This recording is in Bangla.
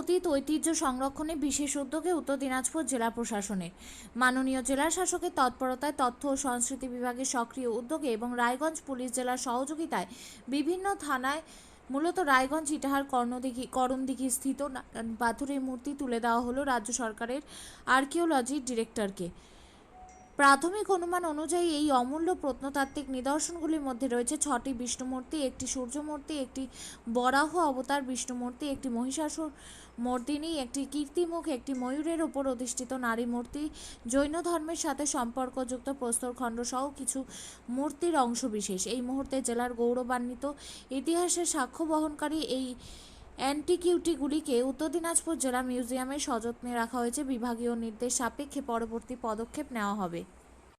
অতীত ঐতিহ্য সংরক্ষণে বিশেষ উদ্যোগে উত্তর দিনাজপুর জেলা প্রশাসনের। মাননীয় জেলা শাসকের তৎপরতায় তথ্য ও সংস্কৃতি বিভাগের সক্রিয় উদ্যোগে এবং রায়গঞ্জ পুলিশ জেলার সহযোগিতায় বিভিন্ন থানায় মূলত রায়গঞ্জ ইটাহার কর্ণদিঘি করণদিঘি স্থিত পাথরের মূর্তি তুলে দেওয়া হলো রাজ্য সরকারের আর্কিওলজির ডিরেক্টরকে। প্রাথমিক অনুমান অনুযায়ী এই অমূল্য প্রত্নতাত্ত্বিক নিদর্শনগুলির মধ্যে রয়েছে ছটি বিষ্ণুমূর্তি, একটি সূর্যমূর্তি, একটি বরাহ অবতার বিষ্ণুমূর্তি, একটি মহিষাসুর মর্দিনী, একটি কীর্তিমুখ, একটি ময়ূরের ওপর অধিষ্ঠিত নারী মূর্তি, জৈন ধর্মের সাথে সম্পর্কযুক্ত প্রস্তরখণ্ড সহ কিছু মূর্তির অংশবিশেষ। এই মুহূর্তে জেলার গৌরবান্বিত ইতিহাসের সাক্ষ্য বহনকারী এই অ্যান্টিকিউটিগুলিকে উত্তর দিনাজপুর জেলা মিউজিয়ামে সযত্নে রাখা হয়েছে। বিভাগীয় নির্দেশ সাপেক্ষে পরবর্তী পদক্ষেপ নেওয়া হবে।